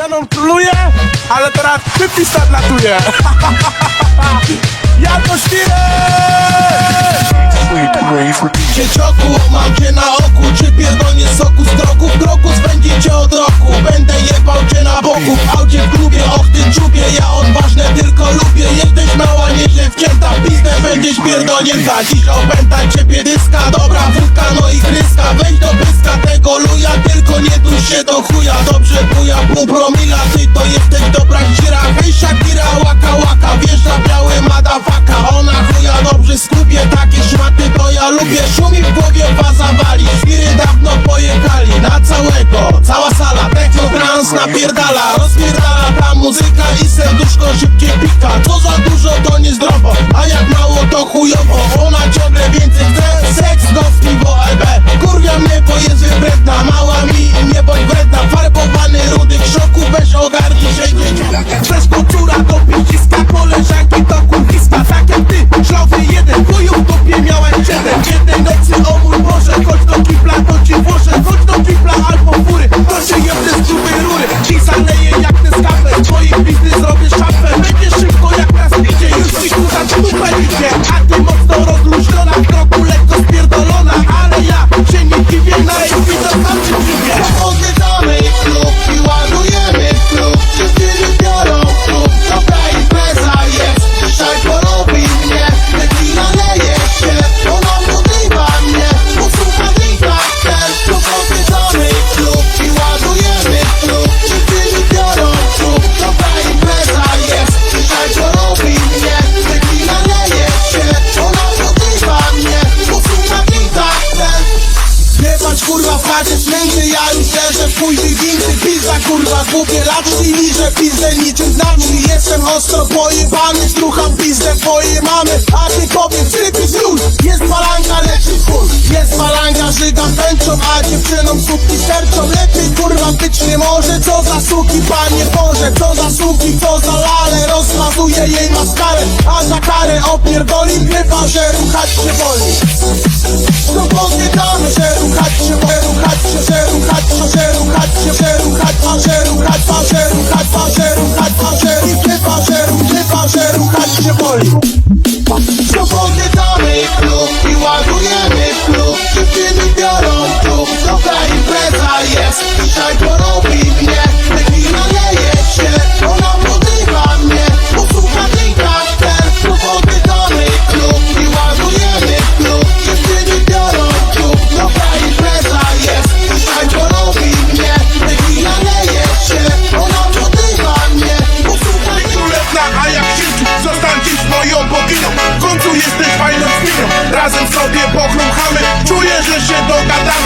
ze mną króluje, ale teraz typi latuje. Ja to świrę! Dzieciaku, mam cię na oku Czy pierdolnie soku z drogu W drogu spędzi cię od roku. Będę jebał cię na boku. W w klubie, och ty czubie. Ja odważne tylko lubię. Jesteś mała, nieźle wcięta w pizdę. Będziesz pierdolnięta Dziś opęta ciebie dyska. Dobra wódka, no i kryska Weź do pyska tego luja. Tylko nie duś się do chuja. Dobrze buja, pół promila. Ty to jesteś dobra ściera. Hej Shakira, łaka łaka. Wjeżdża biały madafaka Ona chuja dobrze skupie Takie szmaty to ja lubię. Szumi w głowie faza wali Świry dawno pojechali Na całego, cała sala Techno trans napierdala. Rozpierdala ta muzyka i serduszko szybkie pika. Co za dużo to niezdrowo. A jak mało to chujowo Kurwa chacie śmięty Ja już leżę w chuj wincy Pizza kurwa głupie i liżę pizdę niczym znaczy Jestem ostro pojebany Strucham pizdę twojej mamy A ty powiedz ryby już Jest palanka leczy chuj. Jest palanka żygam tęczą A dziewczynom sukni serczą Lepiej kurwa być nie może Co za suki panie Boże Co za suki co za lale Rozmazuję jej maskarę A za karę opierdoli Chyba że ruchać się boli. No podniecamy się, ruchać się, że ruchać się, że ruchać się, ruchać się, ruchać że ruchać że ruchać że ruchać i chyba, że chyba, że ruchać się boli. No podniecamy klub i ładujemy klub, dziewczyny biorą klub, dobra impreza jest, dzisiaj porobi mnie,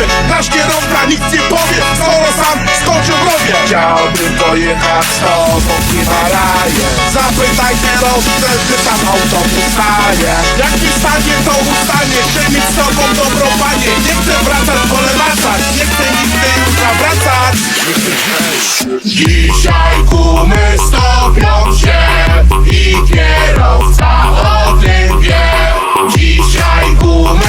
dogadamy Nasz kierowca nic nie powie Skoro sam skoczył w rowie. Chciałbym pojechać z tobą w Himalaje. Zapytaj kierowcę, czy tam autobus staje. Jak mi stanie, to ustanie Chcę mieć z tobą dobrą panię Nie chcę wracać, wolę Nie chcę nigdy już zawracać. Dzisiaj gumy stopią się i kierowca o tym wie. Dzisiaj gumy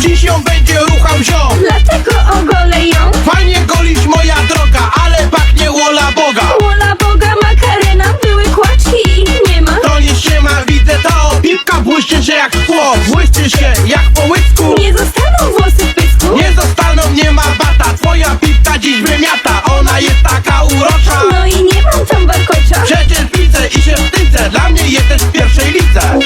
Dziś ją będzie ruchał ziom. Dlatego ogolę ją. Fajnie golisz moja droga, ale pachnie łola Boga. Wola Boga Makarena, były kłaczki i nie ma. To nie się ma, widzę to Pipka błyszczy się jak szkło Błyszczy się jak po łysku. Nie zostaną włosy w pysku. Nie zostaną, nie ma bata. Twoja pipka dziś wymiata. Ona jest taka urocza. No i nie mam tam warkocza. Przecież widzę i się wstydzę. Dla mnie jesteś w pierwszej lidze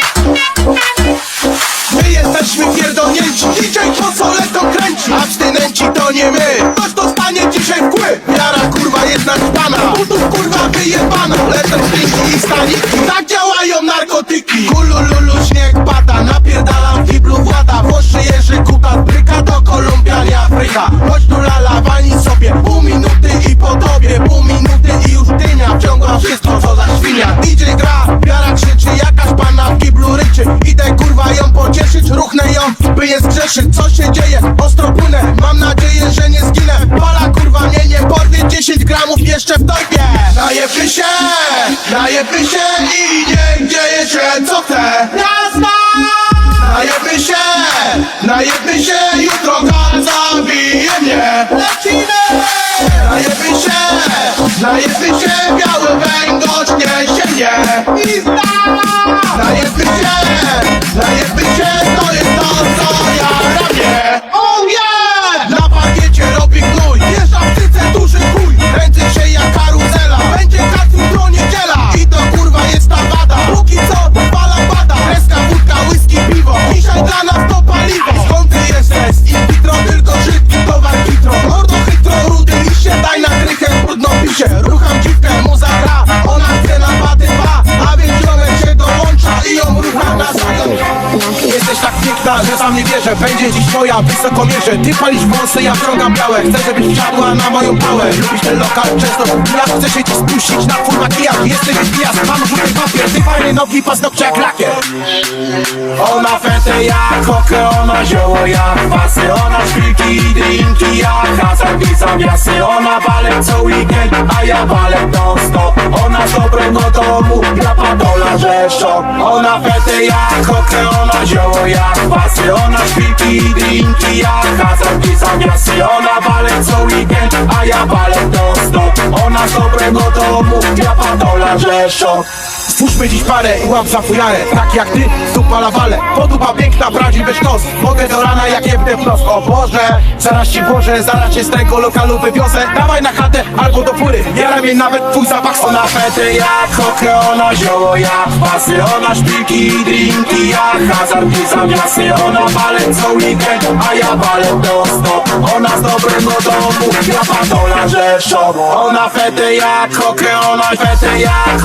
jesteśmy pierdolnięci Dzisiaj konsolę to kręci? Abstynenci to nie my. Ktoś dostanie dzisiaj wkły Wiara kurwa jest naćpana Butów kurwa wyjebana. Lecą ślinki i staniki Tak działają narkotyki. Kulululu śnieg pada Napierdalam fiblu włada. Włoszy Jerzy Kutas Bryka to Kolumbia, nie Afryka. Chodź tu lala, wani sobie. Pół minuty i po tobie. Pół minuty i już dynia. Wciąga wszystko co za świnia. DJ gra, wiara krzyczy Jakaś pana w kiblu ją, by nie zgrzeszyć. Co się dzieje? Ostro płynę. Mam nadzieję, że nie zginę. Pala kurwa mnie nie porwie. 10 gramów jeszcze w torbie. Najebmy się, najebmy się I niech dzieje się co chce Jazda! Najebmy się, najebmy się. Jutro wierzę Będzie dziś moja wysokomierze Ty palisz wąsy, ja wciągam białe. Chcę, żebyś wsiadła na moją pałę. Lubisz ten lokal często. Ja chcę się ci spuścić na twój makijaż. Jesteś gwiazd, mam żółty papier. Ty fajne nogi, paznokcie jak lakier. Ona fetę jak hokę, ona zioło jak pasy. Ona szpilki i drinki jak hazard. I zamiasy Ona balet co weekend, a ja balet non stop Ona z dobrego domu, ja padola rzeszok Ona fetę jak hokę, ona zioło jak pasy. Ona szpilki i drinki jak hazard i zamiasy Ona balet co weekend, a ja balet non stop Ona z dobrego domu, ja padola rzeszok Stwórzmy dziś parę i łap za fujarę. Tak jak ty, stupa lawale Podupa piękna, prawdziwy sztos Mogę do rana jak jebnę w nos O Boże, zaraz ci włożę Zaraz cię z tego lokalu wywiozę. Dawaj na chatę albo do fury. Nie ramię nawet twój zapach. Ona fety jak hokę, ona zioło jak pasy Ona szpilki drinki. Jak hazard i zamiasy Ona balet co weekend, a ja balet non stop. Ona z dobrego domu, ja patola rzeszok Ona fety jak hokę, ona fety jak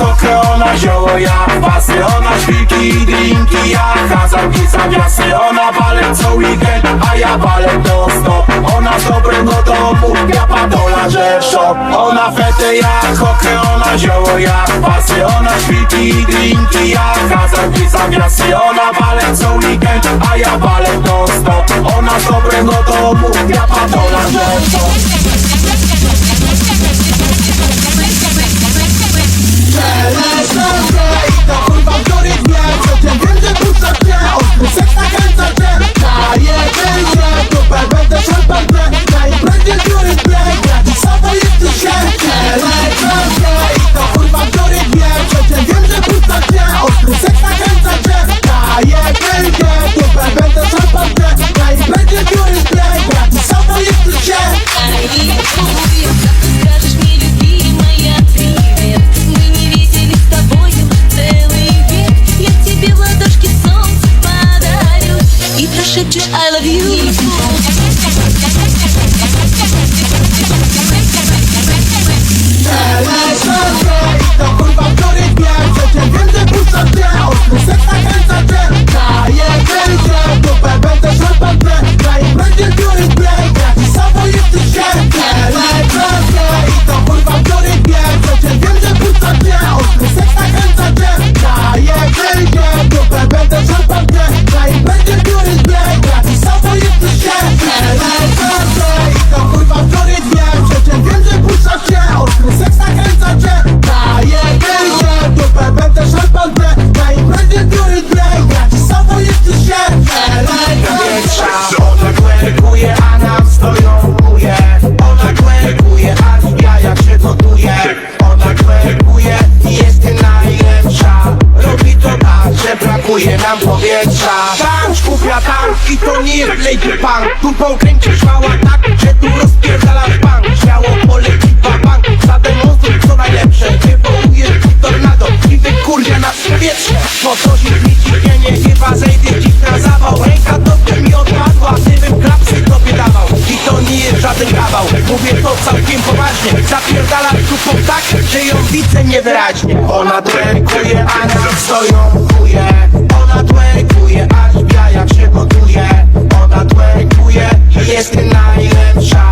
Ona zioło jak pasy, ona szpilki i drinki jak hazard i zamiasy. Ona balet co weekend, a ja balet non stop Ona z dobrego domu, ja patola rzeszok Ona fety jak hokę, ona zioło jak pasy. Ona szpilki i drinki jak hazard i zamiasy. Ona balet co weekend, a ja balet non stop Ona z dobrego domu, ja patola rzeszok To kurwa wiory dnie, co cię wiem, że puszcza cię Ostry seks nakręca cię Daję będzie, dupę będę powietrza. Tank, kufra, tank i to nie jest lady punk. Tu pokręcisz mała tak, że tu rozpierdala bank. Śmiało poleci dwa bank, zademonstruj co najlepsze Nie wołujesz Wywołujesz tornado i wykurwia nas powietrze. Po co się mi ciśnienie, chyba zejdzie dziś na zawał Ręka do mnie odpadła, gdybym klapsy tobie dawał. I to nie jest ten kawał. Mówię to całkiem poważnie. Zapierdala kupą tak, że ją widzę niewyraźnie. Ona dłękuje, a nam stoją chuje Ona dłękuje, aż biaja się poduje Ona dłękuje, że jest najlepsza.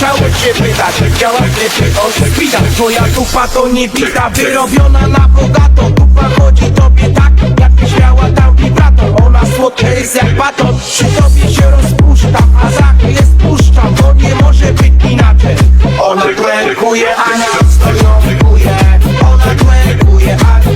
Chciałem cię pytać, chciałem cię oczy widać Twoja dupa to nie wita, wyrobiona na bogato. Dupa chodzi tobie tak, jakbyś miała tam wibrato Ona słodka jest jak baton, przy tobie się rozpuszcza A za chwilę spuszczam, bo nie może być inaczej. Ona klerkuje, a nas to Ona klerkuje, a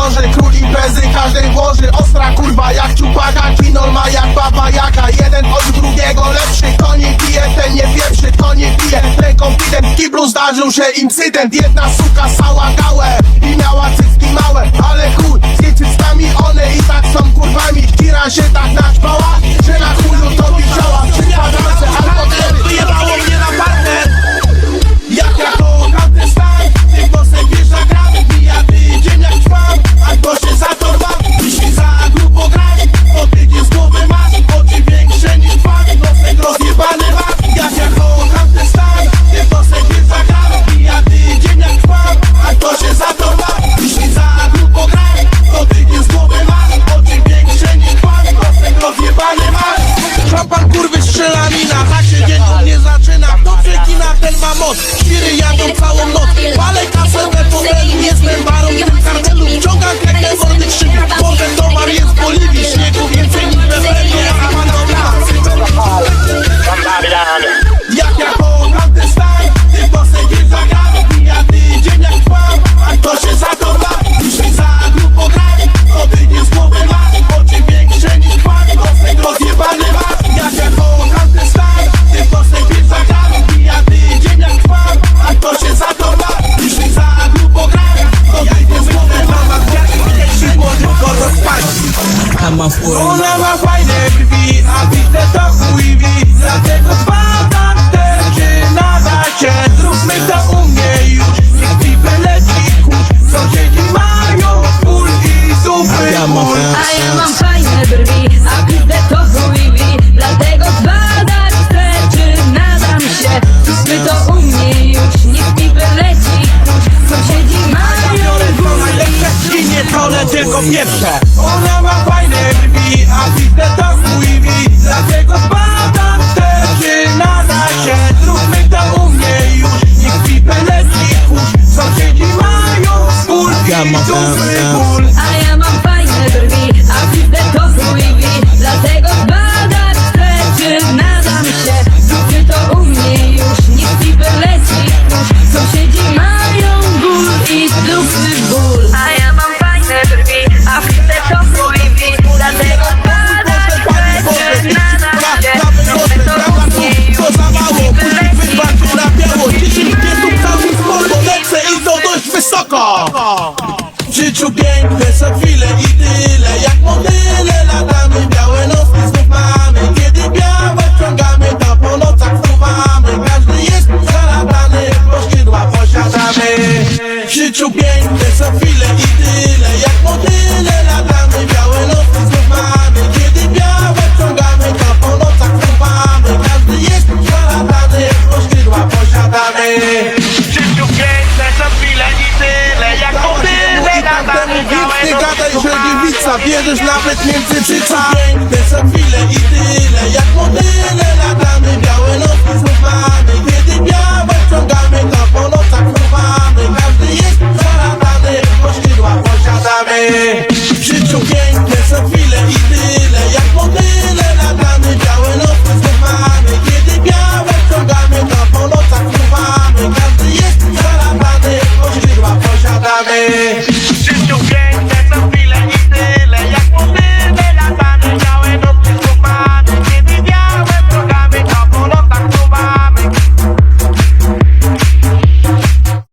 kolorze Król imprezy każdej włoży. Ostra kurwa jak ciupaka Kinol ma jak baba jaka. Jeden od drugiego lepszy To nie pije, ten nie pierwszy To nie pije, ten kompident kiblu zdarzył się incydent. Jedna suka sała gałę I miała cycki małe. Ale chuj z jej cyckami One i tak są kurwami. Ścira się tak na tylko kobieta Ona ma fajne drzwi, a widzę to chuj mi Dlatego spadam wtedy na nasie Zróbmy to u mnie już, niech pipę leci kurz. Sąsiedzi mają skórki, duży ból. time. There's a feeling